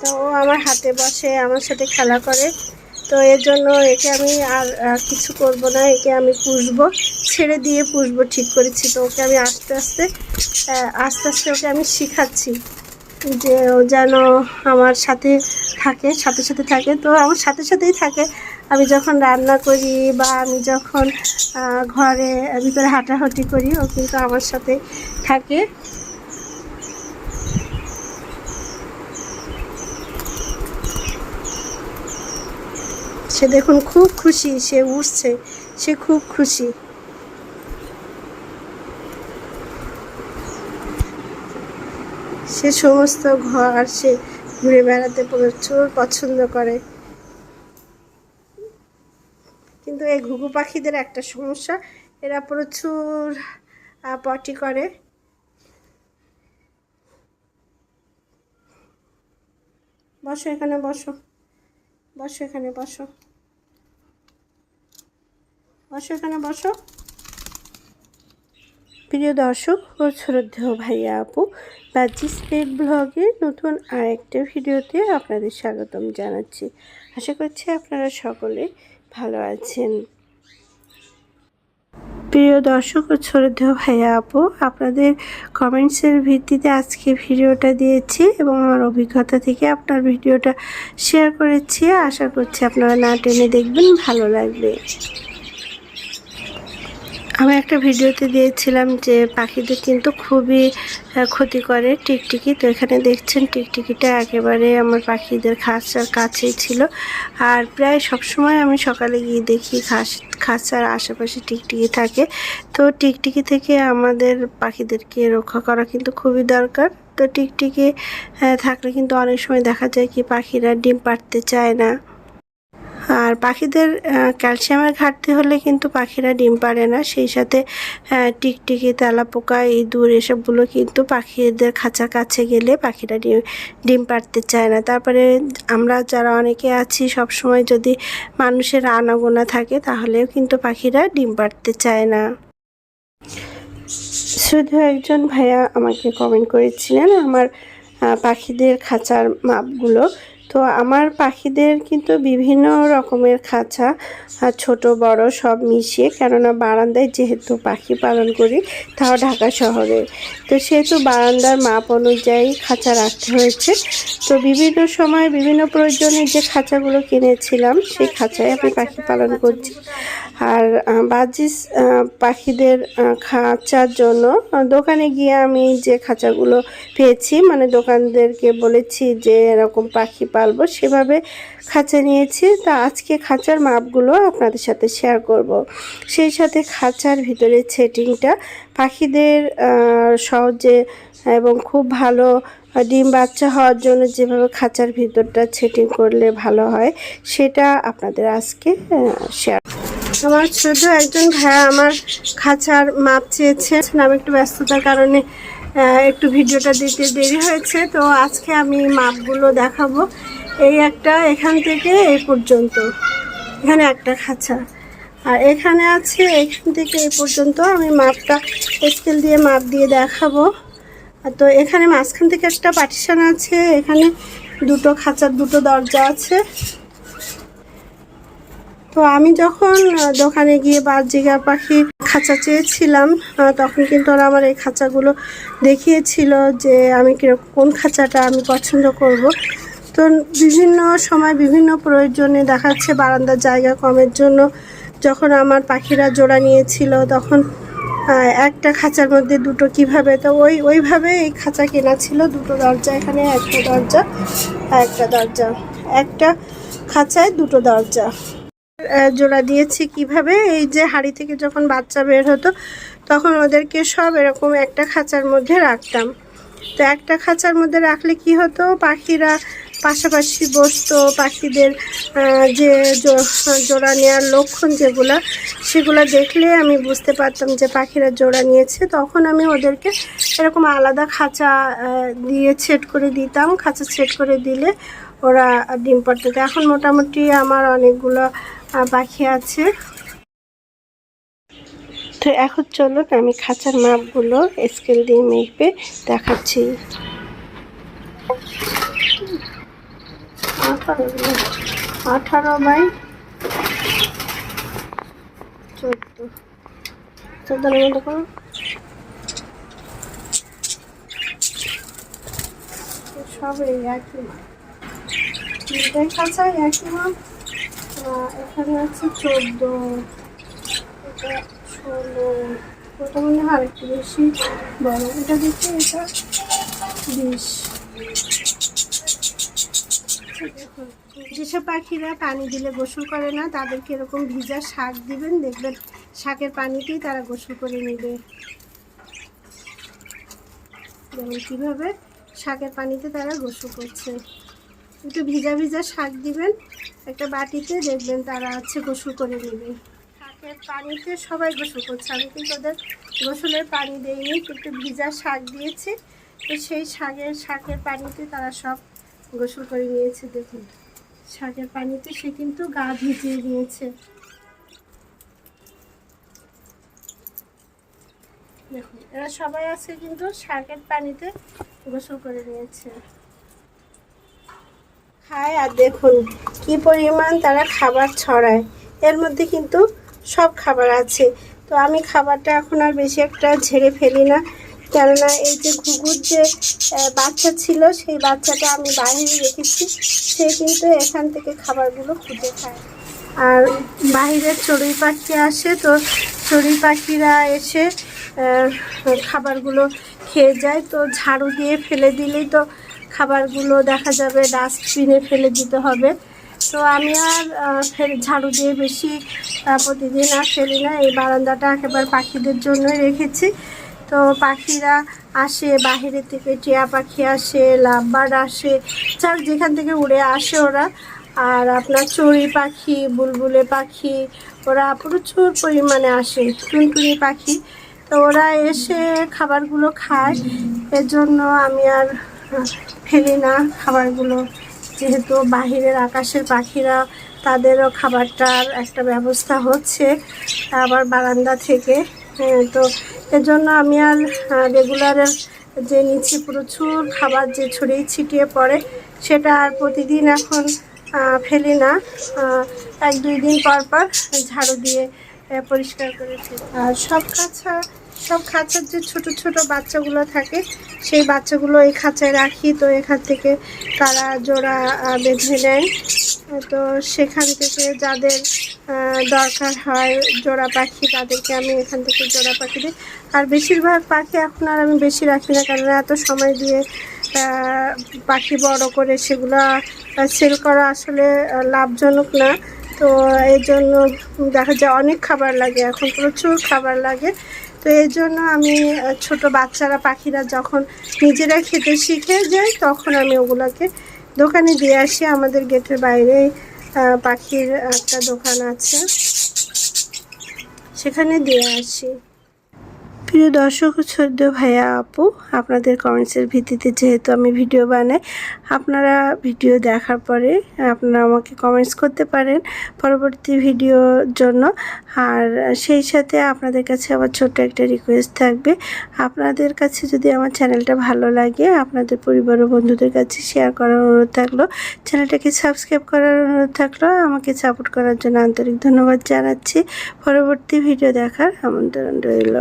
তো ও আমার হাতে বসে, আমার সাথে খেলা করে। তো এর জন্য একে আমি আর কিছু করব না, একে আমি পুষবো, ছেড়ে দিয়ে পুষবো, ঠিক করেছি। তো ওকে আমি আস্তে আস্তে আস্তে আস্তে ওকে আমি শিখাচ্ছি যে ও যেন আমার সাথে থাকে, সাথে সাথে থাকে। তো আমার সাথে সাথেই থাকে। আমি যখন রান্না করি বা আমি যখন ঘরে ভিতরে হাঁটাহাঁটি করি, ও কিন্তু আমার সাথে থাকে। সে দেখুন খুব খুশি, সে উঠছে, সে খুব খুশি। সে সমস্ত ঘর সে ঘুরে বেড়াতে প্রচুর পছন্দ করে। কিন্তু এই ঘুঘু পাখিদের একটা সমস্যা, এরা প্রচুর পটি করে। বসো এখানে, বসো। বসো এখানে, বসো। বসো এখানে, বসো। প্রিয় দর্শক ও শ্রদ্ধেয় ভাইয়া আপু বাজিস স্টেট ব্লগে নতুন আরেকটা ভিডিওতে আপনাদের স্বাগতম জানাচ্ছি। আশা করছি আপনারা সকলে ভালো আছেন। প্রিয় দর্শক ও শ্রদ্ধেয় ভাইয়া আপু, আপনাদের কমেন্টসের ভিত্তিতে আজকে ভিডিওটা দিয়েছি এবং আমার অভিজ্ঞতা থেকে আপনার ভিডিওটা শেয়ার করেছি। আশা করছি আপনারা না টেনে দেখবেন, ভালো লাগবে। আমি একটা ভিডিওতে দিয়েছিলাম যে পাখিদের কিন্তু খুবই ক্ষতি করে টিকটিকি। তো এখানে দেখছেন টিকটিকিটা একেবারে আমার পাখিদের খাঁচার কাছেই ছিল। আর প্রায় সবসময় আমি সকালে গিয়ে দেখি খাস, খাঁচার আশেপাশে টিকটিকি থাকে। তো টিকটিকি থেকে আমাদের পাখিদেরকে রক্ষা করা কিন্তু খুবই দরকার। তো টিকটিকি থাকলে কিন্তু অনেক সময় দেখা যায় কি পাখিরা ডিম পাড়তে চায় না। আর পাখিদের ক্যালসিয়ামের ঘাটতি হলে কিন্তু পাখিরা ডিম পারে না। সেই সাথে টিকটিকি, তেলাপোকা, ইঁদুর এসবগুলো কিন্তু পাখিদের খাঁচার কাছে গেলে পাখিরা ডিম ডিম পাড়তে চায় না। তারপরে আমরা যারা অনেকে আছি সব সময় যদি মানুষের আনাগোনা থাকে, তাহলেও কিন্তু পাখিরা ডিম পাড়তে চায় না। শুধু একজন ভাইয়া আমাকে কমেন্ট করেছিলেন, আমার পাখিদের খাঁচার মাপগুলো। তো আমার পাখিদের কিন্তু বিভিন্ন রকমের খাঁচা ছোট, বড় সব মিশিয়ে, কেননা বারান্দায় যেহেতু পাখি পালন করি, তাও ঢাকা শহরে। তো সেহেতু বারান্দার মাপ অনুযায়ী খাঁচা রাখতে হয়েছে। তো বিভিন্ন সময় বিভিন্ন প্রয়োজনে যে খাঁচাগুলো কিনেছিলাম, সেই খাঁচায় আমি পাখি পালন করছি। আর বাজিস পাখিদের খাঁচার জন্য দোকানে গিয়ে আমি যে খাঁচাগুলো পেয়েছি মানে দোকানদেরকে বলেছি যে এরকম পাখি পালবো, সেভাবে খাঁচা নিয়েছি তা আজকে খাঁচার মাপগুলো আপনাদের সাথে শেয়ার করব। সেই সাথে খাঁচার ভিতরে সেটিংটা পাখিদের সহজে এবং খুব ভালো ডিম বাচ্চা হওয়ার জন্য যেভাবে খাঁচার ভিতরটা সেটিং করলে ভালো হয়, সেটা আপনাদের আজকে শেয়ার আমার ছোট একজন ভাইয়া আমার খাঁচার মাপ চেয়েছে আমি একটু ব্যস্ততার কারণে একটু ভিডিওটা দিতে দেরি হয়েছে, তো আজকে আমি মাপগুলো দেখাবো। এই একটা এখান থেকে এই পর্যন্ত, এখানে একটা খাঁচা। আর এখানে আছে, এখান থেকে এই পর্যন্ত আমি মাপটা স্কেল দিয়ে মাপ দিয়ে দেখাবো। তো এখানে মাঝখান থেকে একটা পার্টিশন আছে, এখানে দুটো খাঁচার দুটো দরজা আছে। তো আমি যখন দোকানে গিয়ে বাজিগার পাখির খাঁচা চেয়েছিলাম তখন কিন্তু ওরা আমার এই খাঁচাগুলো দেখিয়েছিল যে আমি কীরকম, কোন খাঁচাটা আমি পছন্দ করব। তো বিভিন্ন সময় বিভিন্ন প্রয়োজনে দেখাচ্ছে বারান্দার জায়গা কমের জন্য। যখন আমার পাখিরা জোড়া নিয়েছিল, তখন একটা খাঁচার মধ্যে দুটো কীভাবে, তো ওই, ওইভাবে এই খাঁচা কেনা ছিল। দুটো দরজা এখানে, একটা দরজা একটা দরজা। একটা খাঁচায় দুটো দরজা। জোড়া দিয়েছি কীভাবে? এই যে হাড়ি থেকে যখন বাচ্চা বের হতো, তখন ওদেরকে সব এরকম একটা খাঁচার মধ্যে রাখতাম। তো একটা খাঁচার মধ্যে রাখলে কি হতো? পাখিরা পাশাপাশি বসতো, পাখিদের যে জোড়া নেওয়ার লক্ষণ যেগুলো, সেগুলো দেখলে আমি বুঝতে পারতাম যে পাখিরা জোড়া নিয়েছে। তখন আমি ওদেরকে এরকম আলাদা খাঁচা দিয়ে সেট করে দিতাম। খাঁচা সেট করে দিলে ওরা ডিম পাড়তে। এখন মোটামুটি আমার অনেকগুলো আহ, পাখি আছে। তো এখন চলুন আমি খাঁচার মাপগুলো স্কেল দিয়ে মেপে দেখাচ্ছি। আঠারো বাই চোদ্দ। চোদ্দ মতো করো? সব এই একই মাপ। তিনটে খাঁচা একই মাপ। এখানে আছে চোদ্দ, এটা ষোলো, ওটা মনে হয় আরেকটু বেশি বড়। এটা দিচ্ছে এটা বিশ। যেসব পাখিরা পানি দিলে গোসল করে না, তাদেরকে এরকম ভিজা শাক দিবেন, দেখবেন শাকের পানিতেই তারা গোসল করে নেবে। যেমন কীভাবে শাকের পানিতে তারা গোসল করছে। একটু ভিজা ভিজা শাক দিবেন একটা বাটিতে দেখবেন তারা হচ্ছে গোসল করে নেবে। শাকের পানিতে সবাই গোসল করছে। আমি কিন্তু ওদের গোসলের পানি দেইনি, একটু ভিজা শাক দিয়েছি। তো সেই শাকের শাকের পানিতে তারা সব গোসল করে নিয়েছে, দেখুন। শাকের পানিতে সে কিন্তু গা ভিজিয়ে নিয়েছে দেখুন, এরা সবাই আছে কিন্তু শাকের পানিতে গোসল করে নিয়েছে। খায় আর দেখুন কি পরিমাণ তারা খাবার ছড়ায়। এর মধ্যে কিন্তু সব খাবার আছে। তো আমি খাবারটা এখন আর বেশি একটা ঝেড়ে ফেলি না। কেননা এই যে ঘুঘুর যে বাচ্চা ছিল, সেই বাচ্চাটা আমি বাইরে রেখেছি। সে কিন্তু এখান থেকে খাবারগুলো খুঁজে খায় আর বাইরের চড়ুই পাখি আসে, তো চড়ুই পাখিরা এসে খাবারগুলো খেয়ে যায়। তো ঝাড়ু দিয়ে ফেলে দিলেই তো খাবারগুলো দেখা যাবে, ডাস্টবিনে ফেলে দিতে হবে। তো আমি আর ঝাড়ু দিয়ে বেশি প্রতিদিন আর ফেলি না। এই বারান্দাটা একেবারে পাখিদের জন্যই রেখেছি। তো পাখিরা আসে বাহিরে থেকে টিয়া পাখি আসে, লাভবার্ড আসে যার যেখান থেকে উড়ে আসে ওরা। আর আপনার চড়ুই পাখি, বুলবুলে পাখি, ওরা প্রচুর পরিমাণে আসে, টুনটুনি পাখি। তো ওরা এসে খাবারগুলো খায়। এর জন্য আমি আর ফেলি না খাবারগুলো। যেহেতু বাহিরের আকাশের পাখিরা তাদেরও খাবারটার একটা ব্যবস্থা হচ্ছে আবার বারান্দা থেকে। হ্যাঁ, তো এজন্য আমি আর রেগুলারের যে নিচে প্রচুর খাবার যে ছড়িয়ে ছিটিয়ে পড়ে সেটা আর প্রতিদিন এখন ফেলি না। এক দুই দিন পর পর ঝাড়ু দিয়ে পরিষ্কার করেছি আর সব খাঁচা সব খাঁচার যে ছোট ছোট বাচ্চাগুলো থাকে, সেই বাচ্চাগুলো এই খাঁচায় রাখি। তো এখান থেকে তারা জোড়া বেঁধে নেয়। তো সেখান থেকে যাদের দরকার হয় জোড়া পাখি, তাদেরকে আমি এখান থেকে জোড়া পাখি দিই। আর বেশিরভাগ পাখি এখন আর আমি বেশি রাখি না, কারণ এত সময় দিয়ে পাখি বড় করে সেগুলো সেল করা আসলে লাভজনক না। তো এই জন্য দেখা যায় অনেক খাবার লাগে, এখন প্রচুর খাবার লাগে। তো এর জন্য আমি ছোট বাচ্চারা, পাখিরা যখন নিজেরা খেতে শিখে যায়, তখন আমি ওগুলোকে দোকানে দিয়ে আসি। আমাদের গেটের বাইরে পাখির একটা দোকান আছে। সেখানে দিয়ে আসি। প্রিয় দর্শক শ্রদ্ধ ভাইয়া, আপু, আপনাদের কমেন্টসের ভিত্তিতে যেহেতু আমি ভিডিও বানাই, আপনারা ভিডিও দেখার পরে আপনারা আমাকে কমেন্টস করতে পারেন পরবর্তী ভিডিওর জন্য। আর সেই সাথে আপনাদের কাছে আবার ছোট্ট একটা রিকোয়েস্ট থাকবে, আপনাদের কাছে যদি আমার চ্যানেলটা ভালো লাগে, আপনাদের পরিবার ও বন্ধুদের কাছে শেয়ার করার অনুরোধ থাকল চ্যানেলটাকে সাবস্ক্রাইব করার অনুরোধ থাকল, আমাকে সাপোর্ট করার জন্য আন্তরিক ধন্যবাদ জানাচ্ছি। পরবর্তী ভিডিও দেখার আমন্ত্রণ রইল।